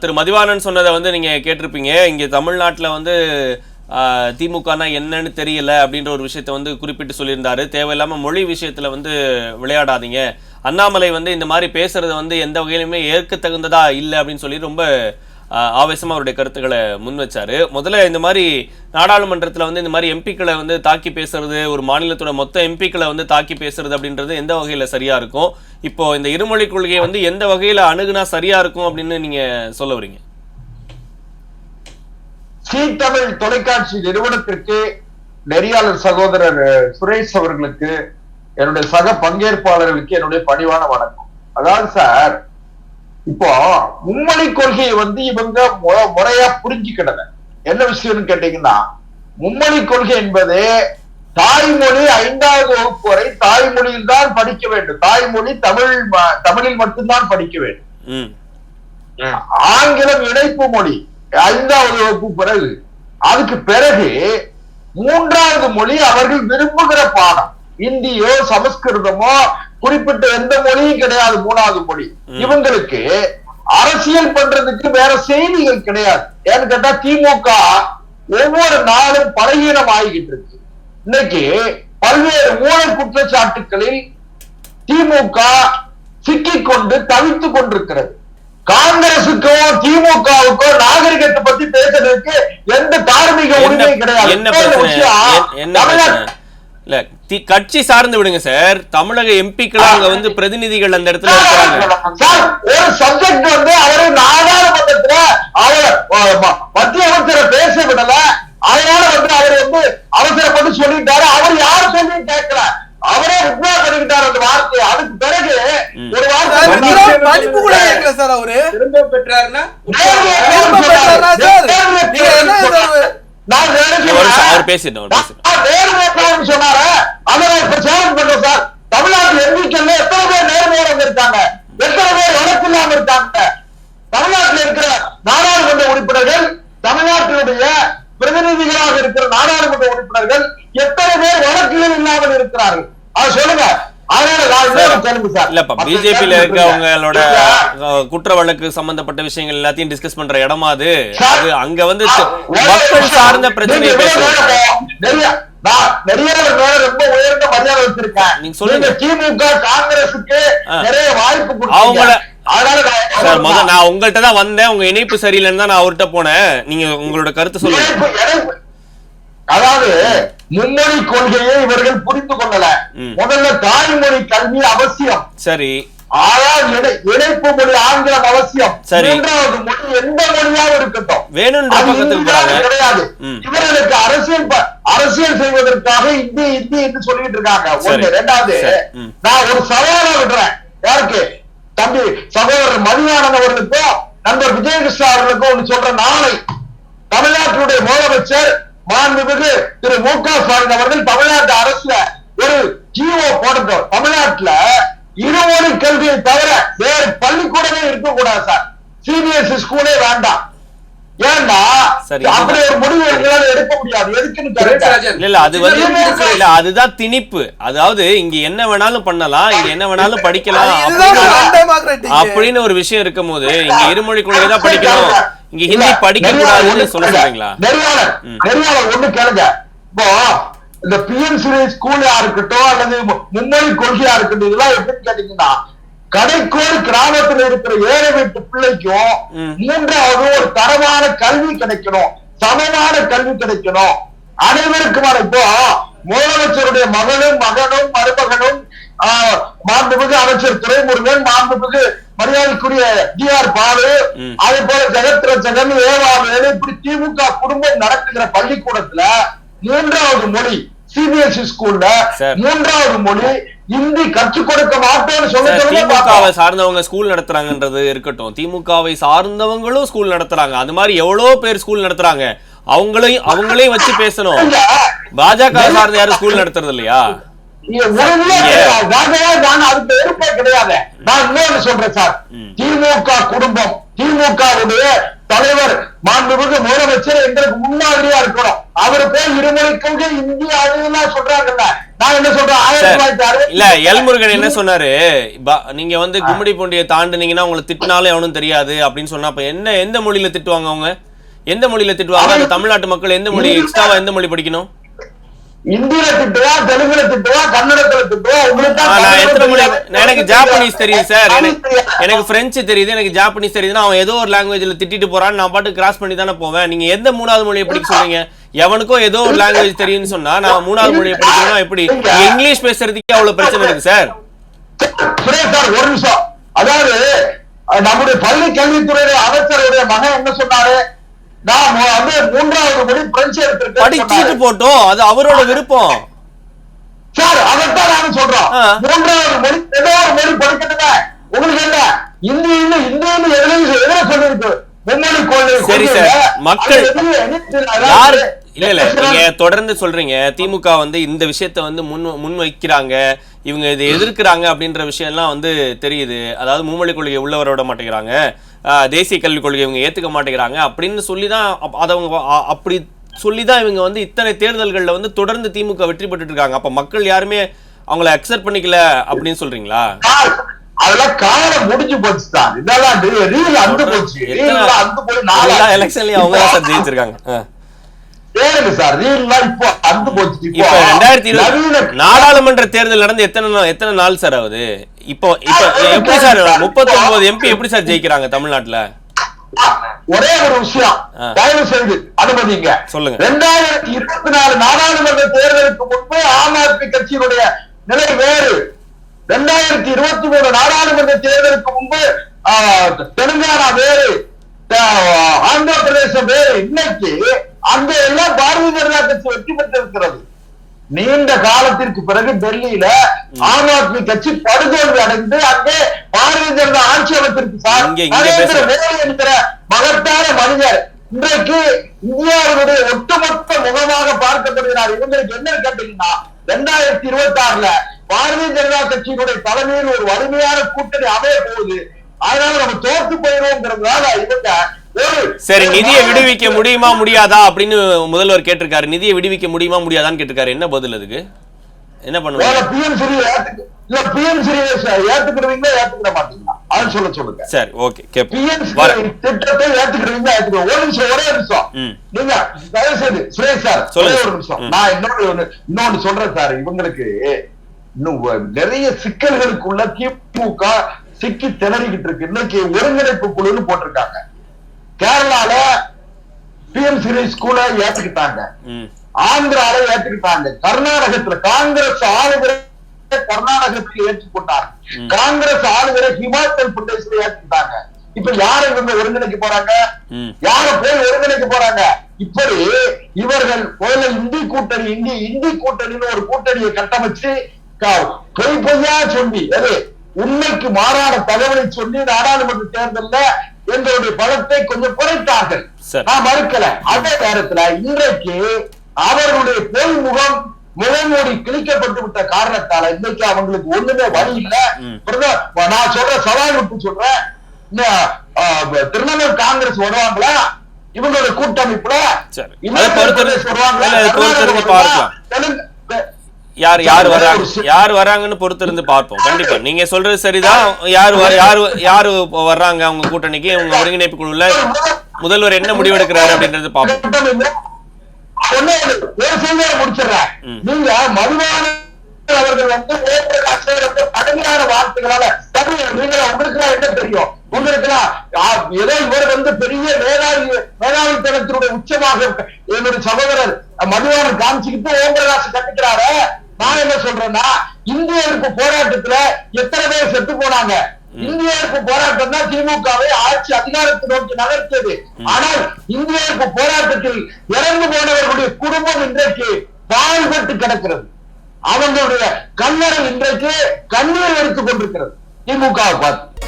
திரு மதிவாணன் சொன்னதை வந்து நீங்கள் கேட்டிருப்பீங்க. இங்கே தமிழ்நாட்டில் வந்து திமுகனா என்னன்னு தெரியல அப்படின்ற ஒரு விஷயத்தை வந்து குறிப்பிட்டு சொல்லியிருந்தாரு. தேவையில்லாமல் மொழி விஷயத்தில் வந்து விளையாடாதீங்க. அண்ணாமலை வந்து இந்த மாதிரி பேசுறது வந்து எந்த வகையிலுமே ஏற்க தகுந்ததா இல்லை அப்படின்னு சொல்லி ரொம்ப ஆஹ், ஆவேசமா அவருடைய கருத்துக்களை முன் வச்சார். முதல்ல இந்த மாதிரி நாடாளுமன்றத்துல வந்து இந்த மாதிரி எம்பிக்களை வந்து தாக்கி பேசுறது ஒரு மாநிலத்தோட மொத்த எம்பிக்களை வந்து தாக்கி பேசுறது அப்படின்றது எந்த வகையில சரியா இருக்கும்? இப்போ இந்த இருமொழி கொள்கையை வந்து எந்த வகையில அணுகுனா சரியா இருக்கும் அப்படின்னு நீங்க சொல்ல வரீங்க? சீ தமிழ் தொலைக்காட்சி நிறுவனத்திற்கு நெறியாளர் சகோதரர் சுரேஷ் அவர்களுக்கு என்னுடைய சக பங்கேற்பாளர்களுக்கு என்னுடைய பணிவான வணக்கம். அதாவது சார் இப்போ மும்மொழி கொள்கையை வந்து இவங்க முறையா புரிஞ்சுக்கிடல. என்ன விஷயம்னு கேட்டீங்கன்னா மும்மொழி கொள்கை என்பது தாய்மொழி ஐந்தாவது வகுப்பு வரை தாய்மொழியில் தான் படிக்க வேண்டும். தாய்மொழி தமிழ் தமிழில் மட்டும்தான் படிக்க வேண்டும். ஆங்கிலம் இணைப்பு மொழி ஐந்தாவது வகுப்பு பிறகு. அதுக்கு பிறகு மூன்றாவது மொழி அவர்கள் விரும்புகிற பாடம். இந்தியோ சமஸ்கிருதமோ குறிப்பிட்ட எந்த மொழியும் கிடையாது மூணாவது மொழி. இவங்களுக்கு அரசியல் பண்றதுக்கு வேற செய்திகள் கிடையாது. ஏன்னு கேட்டா திமுக ஒவ்வொரு நாளும் பலகீனம் ஆகிக்கிட்டு இருக்கு. இன்னைக்கு பல்வேறு ஊழல் குற்றச்சாட்டுகளில் திமுக சிக்கிக் கொண்டு தவித்துக் கொண்டிருக்கிறது. காங்கிரசுக்கோ திமுகவுக்கோ நாகரிகத்தை பத்தி பேசுறதுக்கு எந்த தார்மீக என்ன உரிமை கிடையாது. கட்சி சார்ந்து விடுங்க சார் தமிழக எம்பிக்கள் அங்க வந்து பிரதிநிதிகள் அந்த இடத்துல ஒரு சப்ஜெக்ட் வந்து அவரு நாடாளுமன்றத்துல அவர் மத்திய அமைச்சரை பேச விடல அதனால வந்து அவர் வந்து அவசரப்பட்டு சொல்லிட்டாரு அவர் யாரும் சொல்லி கேட்கல அவரே வித்வா பண்ணிக்கிட்டார் அந்த வார்த்தையை அதுக்கு பிறகு ஒரு வார்த்தை கூட கேட்கல சார் அவரு திரும்ப பெற்றாருன்னா நான் ஒரு நிமிஷம், நினைக்கிறேன் சொன்னார அதை நான் இப்ப சேலஞ்ச் பண்றேன் சார். தமிழ்நாட்டு எம்பிக்கல்ல எத்தனை பேர் நேர்மையாக இருக்காங்க எத்தனை பேர் வழக்கு இல்லாம இருக்காங்க? தமிழ்நாட்டில் இருக்கிற நாடாளுமன்ற உறுப்பினர்கள் தமிழ்நாட்டினுடைய பிரதிநிதிகளாக இருக்கிற நாடாளுமன்ற உறுப்பினர்கள் எத்தனை பேர் வழக்குகள் இல்லாமல் இருக்கிறார்கள்? அது சொல்லுங்க. பிஜேபியில இருக்கவங்களோட குற்ற வழக்கு சம்பந்தப்பட்ட விஷயங்கள் எல்லாத்தையும் டிஸ்கஸ் பண்ற இடமா அது? அங்க வந்து மக்கள். சார்ந்த பிரச்சனையை பேசுறோம் இவ்வளவு நேரம் நிறைய நான் நிறைய மேல ரொம்ப உயர்ந்த மரியாதை வச்சிருக்கேன். நீங்க சொல்லுங்க. நீங்க திமுக காங்கிரசுக்கு ஆ. நிறைய வாய்ப்பு கொடுத்தீங்க. அவங்கள- சார் முத நான் உங்கள்ட்ட தான் வந்தேன். உங்க இணைப்பு சரியில்லைன்னு தான் நான் அவர்கிட்ட போனேன். நீங்க உங்களோட கருத்து சொல்லுங்க. அதாவது மும்மொழி கொள்கையை இவர்கள் புரிந்து கொள்ளல. முதல்ல தாய்மொழி கல்வி அவசியம். சரி. ஆனால் இணை- இணைப்பு மொழி ஆங்கிலம் அவசியம். மூன்றாவது மொழி எந்த மொழியாவும் இருக்கட்டும். கிடையாது. இவர்களுக்கு அரசியல் அரசியல் செய்வதற்காக இந்தி இந்தி என்று சொல்லிட்டு இருக்காங்க. ஒண்ணு. ரெண்டாவது. நான் ஒரு சவாலை விடுறேன் யாருக்கு? தம்பி சகோதரர் மதியானன் அவர்களுக்கும் நண்பர் விஜயகிருஷ்ணா அவர்களுக்கும் சொல்றேன் நாளை. தமிழ்நாட்டினுடைய முதலமைச்சர் மாண்புமிகு திரு மு க ஸ்டாலின் அவர்கள் தமிழ்நாட்டு அரசுல ஒரு ஜிஓ போடட்டும் தமிழ்நாட்டுல இருமொழி கல்வியை தவிர வேறு பள்ளிக்கூடமே இருக்கக்கூடாது சார். சிபிஎஸ்இ ஸ்கூலே வேண்டாம். ஏன்னா சரி. அப்படி ஒரு முடிவு எங்களால எடுக்க முடியாது. எதுக்குன்னு இல்ல இல்ல அது வந்து இல்ல அதுதான் திணிப்பு. அதாவது இங்க என்ன வேணாலும் பண்ணலாம் இங்க என்ன வேணாலும் படிக்கலாம். அப்படின்னு ஒரு விஷயம் இருக்கும் போது இங்க இருமொழி கொள்கை தான் படிக்கணும் இங்க ஹிந்தி படிக்க கூடாதுன்னு சொல்ல. சொல்றீங்களா நெறியாளர். நெறியாளர் ஒண்ணு கேளுங்க இப்போ இந்த பிஎம்சி ஸ்கூலா இருக்கட்டும் அல்லது மும்மொழி கொள்கையா இருக்கட்டும் இதெல்லாம் எப்படின்னு கேட்டீங்கன்னா கடைக்கோடி கிராமத்துல இருக்கிற ஏழை வீட்டு பிள்ளைக்கும். மூன்றாவது ஒரு தரமான கல்வி கிடைக்கணும் சமமான கல்வி கிடைக்கணும் அனைவருக்குமான இப்போ முதலமைச்சருடைய மகனும் மகனும் மருமகனும் மாண்புமிகு அமைச்சர் துரைமுருகன் மாண்புமிகு மரியாதைக்குரிய டி ஆர் பாலு. அதே போல ஜெகத் ரச்சகன் ஏவா வேலு இப்படி திமுக குடும்பம் நடத்துகிற பள்ளிக்கூடத்துல மூன்றாவது மொழி சிபிஎஸ்இ ஸ்கூல்ல. மூன்றாவது மொழி இந்தி கற்றுக் கொடுக்க மாட்டோம்னு சொல்ல திமுகவை. சார்ந்தவங்க ஸ்கூல் நடத்துறாங்கன்றது இருக்கட்டும். திமுகவை சார்ந்தவங்களும் ஸ்கூல் நடத்துறாங்க. அந்த மாதிரி எவ்வளவு பேர் ஸ்கூல் நடத்துறாங்க. அவங்களையும் அவங்களையும் வச்சு பேசணும். பாஜக சார்ந்த யாரும் ஸ்கூல் நடத்துறது இல்லையா கிடையாது. நான் இன்னொன்னு சொல்றேன் சார். திமுக குடும்பம். திமுகவுடைய தலைவர் மாண்புமிகு முதலமைச்சர் எங்களுக்கு முன்னாடியா இருக்கணும். அவர் போய் இருமொழி கொள்கை இந்திய அதெல்லாம் சொல்றாங்கல்ல. நான் என்ன சொல்றேன்? ஆயிரத்தி தொள்ளாயிரத்தி இல்ல எல்முருகன் என்ன சொன்னாரு? நீங்க வந்து கும்மிடி பூண்டியை தாண்டுனீங்கன்னா உங்களை திட்டினாலும் எவனும் தெரியாது அப்படின்னு சொன்னா அப்ப என்ன எந்த மொழியில திட்டுவாங்க அவங்க? எந்த மொழியில திட்டுவாங்க? தமிழ்நாட்டு மக்கள் எந்த மொழி எக்ஸ்ட்ராவா எந்த மொழி படிக்கணும்? இந்தியில திட்டுவா தெலுங்குல திட்டுவா கன்னடத்துல உங்களுக்கு எனக்கு ஜாப்பனீஸ் தெரியுது. சார் எனக்கு பிரெஞ்சு தெரியுது எனக்கு ஜாப்பனீஸ் தெரியுதுன்னா அவன் ஏதோ ஒரு லாங்குவேஜ்ல திட்டிட்டு போறான் நான் பாட்டு கிராஸ் பண்ணி தானே போவேன். நீங்க எந்த மூணாவது மொழியை படிக்க சொல்றீங்க எவனுக்கோ ஏதோ ஒரு லாங்குவேஜ் தெரியும்னு சொன்னா நான் மூணாவது மொழியை படிக்கணும்னா எப்படி? இங்கிலீஷ் பேசுறதுக்கே அவ்வளவு பிரச்சனை இருக்கு சார் சுரேஷ் சார் ஒரு நிமிஷம். அதாவது நம்முடைய பள்ளி கல்வித்துறை அமைச்சருடைய மகன் என்ன சொன்னாரு? நான் வந்து மூன்றாவது மொழி பிரெஞ்சு எடுத்திருக்கேன் படிச்சுட்டு. போட்டோம். அது அவரோட விருப்பம். சார் அதைத்தான் நானும் சொல்றோம். மூன்றாவது மொழி ஏதோ ஒரு மொழி படிக்கட்டுங்க. உங்களுக்கு என்ன? இந்தியின்னு இந்தியின்னு எதுலையும் எதுல சொல்லிருக்கு மும்மொழி கொள்கை சரி சார். மக்கள் எதுல யாரு இல்ல இல்ல. நீங்க தொடர்ந்து சொல்றீங்க. திமுக வந்து இந்த விஷயத்த வந்து முன் முன் வைக்கிறாங்க இவங்க இதை எதிர்க்கிறாங்க அப்படின்ற விஷயம்லாம் வந்து தெரியுது. அதாவது மும்மொழி கொள்கையை உள்ள வர விட மாட்டேங்கிறாங்க. தேசிய கல்விக் கொள்கை இவங்க ஏத்துக்க மாட்டேங்கிறாங்க அப்படின்னு சொல்லி தான் அதை அவங்க அப்படி சொல்லி தான் இவங்க வந்து இத்தனை தேர்தல்கள்ல வந்து தொடர்ந்து திமுக வெற்றி பெற்றுட்டு இருக்காங்க அப்ப மக்கள் யாருமே அவங்கள அக்செப்ட் பண்ணிக்கல அப்படின்னு சொல்றீங்களா? அதெல்லாம் காலம் முடிஞ்சு போச்சு சார். இதெல்லாம் ரீல் அந்து போச்சு. ரீல் அந்து போய் நாலு எலெக்ஷன்லயும் அவங்க தான் சார் ஜெயிச்சிருக்காங்க. கேளுங்க சார். இப்போ அந்து போச்சு இப்ப ரெண்டாயிரத்தி இருபது நாடாளுமன்ற தேர்தல் நடந்து எத்தனை நாள் எத்தனை நாள் சார் ஆகுது? இப்போ இப்போ எப்படி சார் முப்பத்தி ஒன்பது எம்பி எப்படி சார் ஜெயிக்கிறாங்க தமிழ்நாட்டுல? ஒரே ஒரு விஷயம். தயவு செய்து அனுமதிங்க. சொல்லுங்க. ரெண்டாயிரத்தி இருபத்தி நாலு நாடாளுமன்ற தேர்தலுக்கு முன்பே ஆம் ஆத்மி கட்சியினுடைய நிலை வேறு. ரெண்டாயிரத்தி இருபத்தி மூணு நாடாளுமன்ற தேர்தலுக்கு முன்பு தெலுங்கானா வேறு ஆந்திர பிரதேசம் வேறு. இன்னைக்கு அங்க எல்லாம் பாரதிய ஜனதா கட்சி வெற்றி பெற்றிருக்கிறது. நீண்ட காலத்திற்கு பிறகு டெல்லியில ஆம் ஆத்மி கட்சி படுதோல்வி அடைந்து அங்கே பாரதிய ஜனதா ஆட்சி அமைத்திருக்கு சார். நரேந்திர மோடி என்கிற மகத்தான மனிதர். இன்றைக்கு இந்தியாவினுடைய ஒட்டுமொத்த முகமாக பார்க்கப்படுகிறார். இவங்களுக்கு என்ன கேட்டீங்கன்னா ரெண்டாயிரத்தி இருபத்தி ஆறுல பாரதிய ஜனதா கட்சியினுடைய தலைமையில் ஒரு வலிமையான கூட்டணி அமைய போகுது அதனால நம்ம தோத்து போயிடுவோங்கிறதுனால இவங்க சரி நிதியை விடுவிக்க முடியுமா முடியாதா அப்படின்னு முதல்வர் கேட்டிருக்காரு. நிதியை விடுவிக்க முடியுமா முடியாதான்னு கேட்டிருக்காரு. என்ன பதில் அதுக்கு? என்ன பண்ணுவாங்க இல்ல பிஎம் சிறி ஏத்துக்கிடுவீங்களா ஏத்துக்கிட மாட்டீங்களா? அது சொல்ல சொல்லுங்க. சரி ஓகே பிஎம் திட்டத்தை ஏத்துக்கிடுவீங்களா ஏத்துக்கிடுவோம் ஒரு நிமிஷம் ஒரே நிமிஷம். நீங்க தயவு செய்து சுரேஷ் சார் சொல்லுங்க ஒரே. நிமிஷம். நான் இன்னொரு ஒண்ணு இன்னொன்னு சொல்றேன் சார். இவங்களுக்கு இன்னும் நிறைய சிக்கல்களுக்குள்ள திமுக சிக்கி திணறிக்கிட்டு இருக்கு. இன்னைக்கு ஒருங்கிணைப்பு குழுன்னு போட்டிருக்காங்க. கேரளால பிஎம் சிறி ஸ்கூல ஏத்துக்கிட்டாங்க. ஆந்திரால ஏத்துக்கிட்டாங்க. கர்நாடகத்துல காங்கிரஸ் ஆளுகிற கர்நாடகத்தில் ஏற்றுக்கொண்டார். காங்கிரஸ் ஆளுகிற ஹிமாச்சல் பிரதேசல ஏற்றுக்கிட்டாங்க இப்ப யார இவங்க ஒருங்கிணைக்க போறாங்க? யார போய் ஒருங்கிணைக்க போறாங்க? இப்படி இவர்கள் முதல்ல இந்தி கூட்டணி இந்தி இந்தி கூட்டணின்னு ஒரு கூட்டணியை கட்டமைச்சு பொய் பொய்யா சொல்லி அது உண்மைக்கு மாறான தகவலை சொல்லி நாடாளுமன்ற தேர்தல்ல எங்களுடைய பலத்தை கொஞ்சம் குறைத்தார்கள். நான் மறுக்கல. அதே நேரத்துல இன்றைக்கு அவர்களுடைய பொய் முகம் முகமூடி கிழிக்கப்பட்டு விட்ட காரணத்தால இன்னைக்கு அவங்களுக்கு ஒண்ணுமே வழி இல்ல. நான் சொல்ற சவால் விட்டு சொல்றேன். திரிணாமுல் காங்கிரஸ் வருவாங்களா? இவங்களோட கூட்டமைப்புல வருவாங்களா? யார் யார் வராங்க யார் வராங்கன்னு பொறுத்து இருந்து பார்ப்போம். கண்டிப்பா. நீங்க சொல்றது சரிதான். யார் யார் யாரு வர்றாங்க அவங்க கூட்டணிக்கு? அவங்க ஒருங்கிணைப்பு குழுல முதல்வர் என்ன முடிவெடுக்கிறாரு அப்படின்றது பார்ப்போம். நீங்க மதுவான அவர்கள் வந்து ஓபிஎஸ் வந்து கடுமையான வார்த்தைகளால தமிழ் நீங்க உங்களுக்கு என்ன தெரியும் உங்களுக்கு ஏதோ இவர் வந்து பெரிய மேலாளி மேலாளித்தனத்தினுடைய உச்சமாக என்னுடைய சகோதரர் மதுவான காமிச்சுக்கிட்டு ஓம்பிரகாசு கட்டிக்கிறாரு நான் என்ன சொல்றேன்னா இந்திய எதிர்ப்பு போராட்டத்துல எத்தனை பேர் செத்து போனாங்க? இந்திய எதிர்ப்பு போராட்டம் தான் திமுகவை ஆட்சி அதிகாரத்தை நோக்கி நகர்த்தியது. ஆனால் இந்திய எதிர்ப்பு போராட்டத்தில் இறந்து போனவர்களுடைய குடும்பம் இன்றைக்கு பாழ்பட்டு கிடக்கிறது. அவங்களுடைய கண்ணீர் இன்றைக்கு கண்ணீர் எடுத்துக் கொண்டிருக்கிறது. திமுகவை பார்த்து.